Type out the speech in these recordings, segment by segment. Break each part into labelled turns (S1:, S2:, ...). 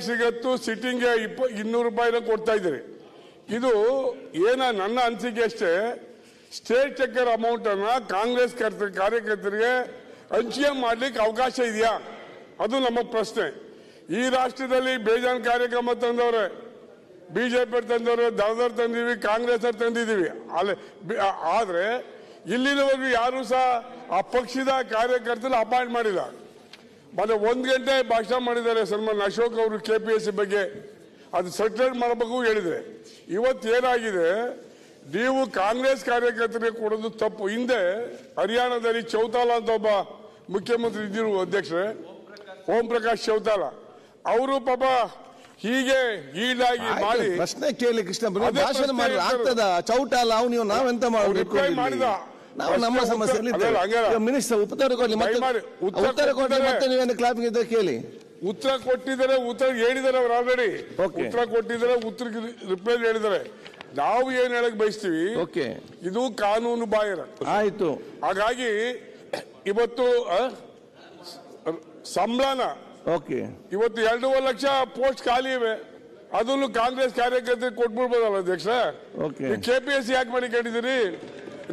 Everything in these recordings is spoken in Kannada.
S1: ಸಿಗತ್ತು ಸಿಟ್ಟಿಂಗ್ಗೆ ಇಪ್ಪ, ಇನ್ನೂರು ರೂಪಾಯಿನ ಕೊಡ್ತಾ ಇದ್ದೀರಿ. ಇದು ಏನ ನನ್ನ ಅನಿಸಿಕೆ ಅಷ್ಟೇ ಸ್ಟೇಟ್ ಚೆಕ್ಕರ್ ಅಮೌಂಟ್ ಅನ್ನ ಕಾಂಗ್ರೆಸ್ ಕರ್ತ- ಕಾರ್ಯಕರ್ತರಿಗೆ ಹಂಚಿಕೆ ಮಾಡ್ಲಿಕ್ಕೆ ಅವಕಾಶ ಇದೆಯಾ? ಅದು ನಮ್ಮ ಪ್ರಶ್ನೆ. ಈ ರಾಷ್ಟ್ರದಲ್ಲಿ ಬೇಜಾನ್ ಕಾರ್ಯಕ್ರಮ ತಂದವ್ರೆ ಬಿಜೆಪಿ ತಂದವ್ರೆ ದಾದರ್ ತಂದಿದೀವಿ ಕಾಂಗ್ರೆಸ್ ಅವ್ರು ತಂದಿದೀವಿ ಅಲ್ಲಿ ಆದ್ರೆ ಇಲ್ಲಿನವರೆಗೂ ಯಾರು ಸಹ ಆ ಪಕ್ಷದ ಕಾರ್ಯಕರ್ತನ ಅಪಾಯಿಂಟ್ ಮಾಡಿಲ್ಲ. ಮತ್ತೆ ಒಂದು ಗಂಟೆ ಭಾಷಣ ಮಾಡಿದ್ದಾರೆ ಸನ್ಮಾನ್ ಅಶೋಕ್ ಅವರು ಕೆ ಪಿ ಎಸ್ ಸಿ ಬಗ್ಗೆ. ಅದು ಸರ್ಕ್ಯುಲೇಟ್ ಮಾಡಬೇಕು ಹೇಳಿದ್ರೆ. ಇವತ್ತು ಏನಾಗಿದೆ? ನೀವು ಕಾಂಗ್ರೆಸ್ ಕಾರ್ಯಕರ್ತರಿಗೆ ಕೊಡೋದು ತಪ್ಪು. ಹಿಂದೆ ಹರಿಯಾಣದಲ್ಲಿ ಚೌತಾಲ ಅಂತ ಒಬ್ಬ ಮುಖ್ಯಮಂತ್ರಿ ಇದ್ದಿರು ಅಧ್ಯಕ್ಷರೇ. ಓಂ ಪ್ರಕಾಶ್ ಚೌತಾಲ. ಅವರು ಪಾಪ ಹೀಗೆ ಈಡಾಗಿ ಮಾಡಿ
S2: ಪ್ರಶ್ನೆ ಕೇಳಿ ಕೃಷ್ಣ ಚೌಟಾಲ ಅವ್ನು ನೀವು ನಾವೆಂತ
S1: ಮಾಡಿದ.
S2: ನಾವು ನಮ್ಮ
S1: ಸಮಸ್ಯೆ
S2: ಸಮಸ್ಯೆಯಲ್ಲಿ ಮಿನಿಸ್ಟರ್ ಉತ್ತರ ಕೊಡ್ಲಿ ಮತ್ತೆ
S1: ಉತ್ತರ ಕೊಟ್ಟರೆ
S2: ಮತ್ತೆ ನೀವೇನು ಕ್ಲಾಪಿಂಗ್ ಇದ್ದ ಕೇಳಿ.
S1: ಉತ್ತರ ಕೊಟ್ಟಿದ್ದಾರೆ ಉತ್ತರ ಹೇಳಿದ್ದಾರೆ ಅವ್ರು ಆಲ್ರೆಡಿ. ಉತ್ತರ ಕೊಟ್ಟಿದ್ದಾರೆ ಉತ್ತರ ರಿಪ್ಲೈ ಹೇಳಿದ್ದಾರೆ. ನಾವು ಏನ್ ಹೇಳಕ್ ಬಯಸ್ತೀವಿ? ಇದು ಕಾನೂನು ಬಾಹಿರ.
S2: ಆಯ್ತು.
S1: ಹಾಗಾಗಿ ಇವತ್ತು ಸಂಬಳನ.
S2: ಓಕೆ
S1: ಇವತ್ತು ಎರಡೂವರೆ ಲಕ್ಷ ಪೋಸ್ಟ್ ಖಾಲಿ ಇವೆ. ಅದನ್ನು ಕಾಂಗ್ರೆಸ್ ಕಾರ್ಯಕರ್ತರಿಗೆ ಕೊಟ್ಬಿಡ್ಬೋದಲ್ಲ ಅಧ್ಯಕ್ಷ? ಕೆಪಿಎಸ್ಸಿ ಯಾಕೆ ಮಾಡಿ ಕೇಳಿದಿರಿ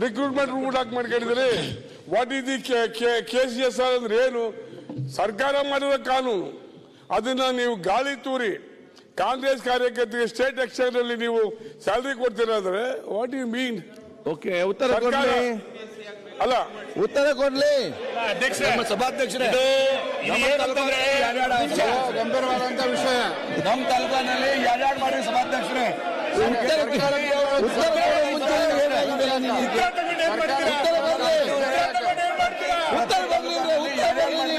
S1: ರಿಕ್ರೂಟ್ಮೆಂಟ್ ರೂಟ್ ಹಾಕಿ ಮಾಡ್ಕೊಂಡಿದ್ರಿ what is the K C S R ಅಂದ್ರೆ ಏನು? ಸರ್ಕಾರ ಮಾಡಿರೋ ಕಾನೂನು. ಅದನ್ನ ನೀವು ಗಾಳಿ ತೂರಿ. ಕಾಂಗ್ರೆಸ್ ಕಾರ್ಯಕರ್ತರಿಗೆ ಸ್ಟೇಟ್ ಎಕ್ಸ್ಚೇಂಜ್ ಅಲ್ಲಿ ನೀವು ಸ್ಯಾಲ್ರಿ ಕೊಡ್ತೀರಾದ್ರೆ ವಾಟ್ ಯು ಮೀನ್
S2: ಓಕೆ ಉತ್ತರ
S1: ಅಲ್ಲ.
S2: ಉತ್ತರ ಕೊಡ್ಲಿ.
S3: ನಮ್ಮ ಸಭಾಧ್ಯಕ್ಷರೇ.
S4: ಗಂಭೀರವಾದಂತ ವಿಷಯ.
S3: ನಮ್ಮ ತಾಲೂಕಿನಲ್ಲಿ ಎರಡೆರಡು ಮಾಡಿ ಸಭಾಧ್ಯಕ್ಷರೇ?
S2: ಉತ್ತರ ಉತ್ತರ ಉತ್ತರ ಬರ್ಲಿ ಉತ್ತರ ಬರ್ಲಿ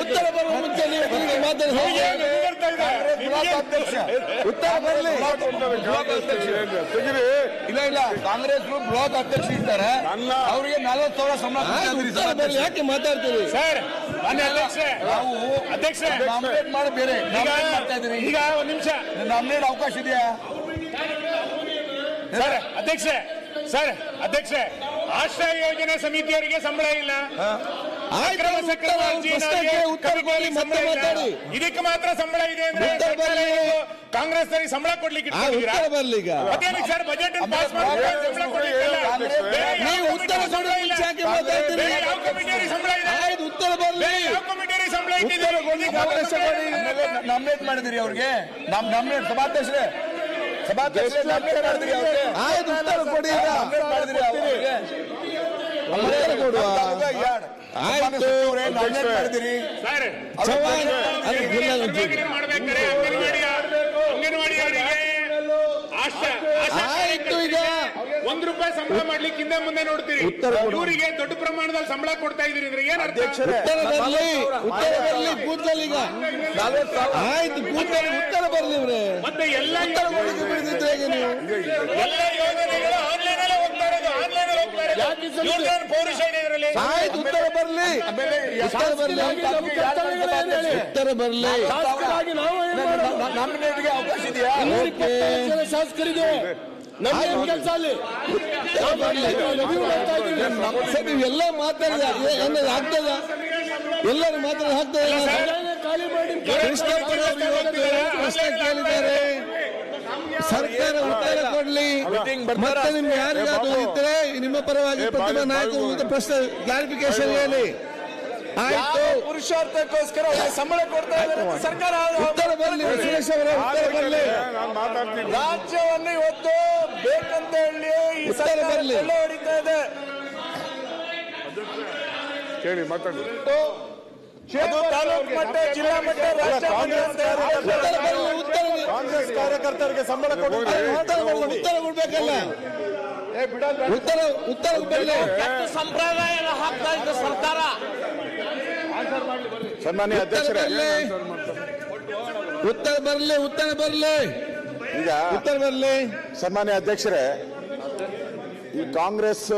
S2: ಉತ್ತರ ಬರುವ ಮುಂಚೆ ನೀವು ಉತ್ತರ ಬರ್ಲಿ.
S3: ಇಲ್ಲ ಇಲ್ಲ. ಕಾಂಗ್ರೆಸ್ ಬ್ಲಾಕ್ ಅಧ್ಯಕ್ಷ ಇದ್ದಾರೆ.
S1: ನನ್ನ
S3: ಅವರಿಗೆ ನಲವತ್ತು ಸಾವಿರ ಸಂಬಳ
S2: ಯಾಕೆ ಮಾತಾಡ್ತೀರಿ?
S5: ಸರ್
S3: ನಾವು
S5: ಅಧ್ಯಕ್ಷ.
S3: ನಾಮಿನೇಟ್ ಮಾಡಿ ಬೇರೆ.
S5: ಈಗ ಒಂದ್ ನಿಮಿಷ.
S3: ನಾಮಿನೇಟ್ ಅವಕಾಶ ಇದೆಯಾ?
S5: ಸರ್ ಅಧ್ಯಕ್ಷ. ಸರ್ ಅಧ್ಯಕ್ಷ. ಆಶ್ರಯ ಯೋಜನೆ ಸಮಿತಿಯವರಿಗೆ ಸಂಬಳ ಇಲ್ಲ. ಇದಕ್ಕೆ ಮಾತ್ರ ಸಂಬಳ ಇದೆ ಅಂದ್ರೆ ಕಾಂಗ್ರೆಸ್. ಸಂಬಳ ಕೊಡ್ಲಿಕ್ಕೆ ಸರ್ ಬಜೆಟ್ ಪಾಸ್
S2: ನೀವು ಉತ್ತರ
S5: ಸಂಬಳ ಇದೆ?
S2: ಆಯ್ತು ಉತ್ತರ ಬರ್ಲಿ.
S3: ನಾಮಿನೇಟ್ ಮಾಡಿದಿರಿ ಅವ್ರಿಗೆ. ನಮ್ ನಾಮಿನೇಟ್ ಸಭಾಧ್ಯಕ್ಷರೇ. ಸಭಾಧ್ಯಕ್ಷರೇ ನಾಮಿನೇಟ್ ಮಾಡಿದಿರಿ ಅವ್ರಿಗೆ.
S2: ಆಯ್ತು ಉತ್ತರ ಕೊಡಿ
S3: ನಾಮಿನೇಟ್ ಮಾಡಿದಿರಿ ಅವ್ರಿಗೆ.
S2: ಕೊಡುವ. ಆಯ್ತು ಈಗ.
S5: ಒಂದ್ ರೂಪಾಯಿ ಸಂಬಳ ಮಾಡ್ಲಿಕ್ಕೆ ಹಿಂದೆ ಮುಂದೆ ನೋಡ್ತೀರಿ. ಇವರಿಗೆ ದೊಡ್ಡ ಪ್ರಮಾಣದಲ್ಲಿ ಸಂಬಳ ಕೊಡ್ತಾ ಇದೀರಿ ಅಂದ್ರೆ ಏನ್ ಅರ್ಥ?
S2: ಉತ್ತರ ಬರ್ಲಿ ಉತ್ತರ ಬರ್ಲಿ ಈಗ. ಆಯ್ತು ಕೂತ್ಕೊಳ್ಳಿ ಉತ್ತರ ಬರ್ಲಿ
S5: ಮತ್ತೆ ಎಲ್ಲ
S2: ಉತ್ತರ ಹೇಗೆ ನೀವು?
S5: ಎಲ್ಲ
S2: ಆಯ್ತು ಉತ್ತರ ಬರಲಿ ಉತ್ತರ ಬರಲಿ ಉತ್ತರ ಬರಲಿ
S3: ಅವಕಾಶ ಇದೆಯಾ.
S2: ಸರ್ ನೀವೆಲ್ಲ ಮಾತಾಡಿದ ಏನಾದ್ರು ಆಗ್ತದ ಎಲ್ಲರೂ ಮಾತಾಡಿ ಪ್ರಶ್ನೆ ಕೇಳಿದ್ದಾರೆ ಸರ್ಕಾರ ಉತ್ತರ ಕೊಡ್ಲಿ ಮತ್ತೆ ನಿಮ್ಗೆ ಯಾರಿಗಾದ್ರು ಇದ್ರೆ ನಿಮ್ಮ ಪರವಾಗಿ ಪ್ರತಿಭಾ ನಾಯಕ ಪ್ರಶ್ನೆ ಕ್ಲಾರಿಫಿಕೇಶನ್ ಹೇಳಿ. ಆಯ್ತು.
S3: ಪುರುಷಾರ್ಥಕ್ಕೋಸ್ಕರ ಸಂಬಳ ಕೊಡ್ತಾ ಇದ್ದಾರೆ ಸರ್ಕಾರ
S2: ಉತ್ತರ ಬರ್ಲಿ ಸುರೇಶ್ ಅವರ ಉತ್ತರ ಬರ್ಲಿ.
S1: ನಾನು ಮಾತಾಡ್ತೀನಿ.
S3: ರಾಜ್ಯವನ್ನು ಇವತ್ತು ಬೇಕಂತ ಹೇಳಿ ಈ
S2: ಉತ್ತರ ಬರ್ಲಿ.
S3: ಹೊಡಿತಾ ಇದೆ.
S1: ಕೇಳಿ ಮಾತಾಡಿ.
S3: ತಾಲೂಕು ಮಟ್ಟ ಜಿಲ್ಲಾ ಮಟ್ಟ ರಾಜ್ಯ ಮಟ್ಟ ಅಂತ
S2: ಉತ್ತರ ಬರ್ಲಿ ಉತ್ತರ
S3: ಕಾಂಗ್ರೆಸ್ ಕಾರ್ಯಕರ್ತರಿಗೆ ಸಂಬಳ
S2: ಉತ್ತರ ಕೊಡ್ಬೇಕಲ್ಲ. ಉತ್ತರ ಉತ್ತರ
S6: ಸಂಪ್ರದಾಯ ಹಾಕ್ತಾ ಇದ್ದ ಸರ್ಕಾರ?
S4: ಸನ್ಮಾನ್ಯ ಅಧ್ಯಕ್ಷರೇ.
S2: ಉತ್ತರ ಬರಲಿ ಉತ್ತರ ಬರಲಿ.
S4: ಈಗ
S2: ಉತ್ತರ ಬರಲಿ.
S4: ಸನ್ಮಾನ್ಯ ಅಧ್ಯಕ್ಷರೇ ಈ ಕಾಂಗ್ರೆಸ್